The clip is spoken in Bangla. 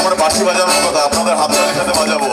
আমার বাসি বাজানোর কথা আপনাদের হাত হাততালির সাথে বাজাবো।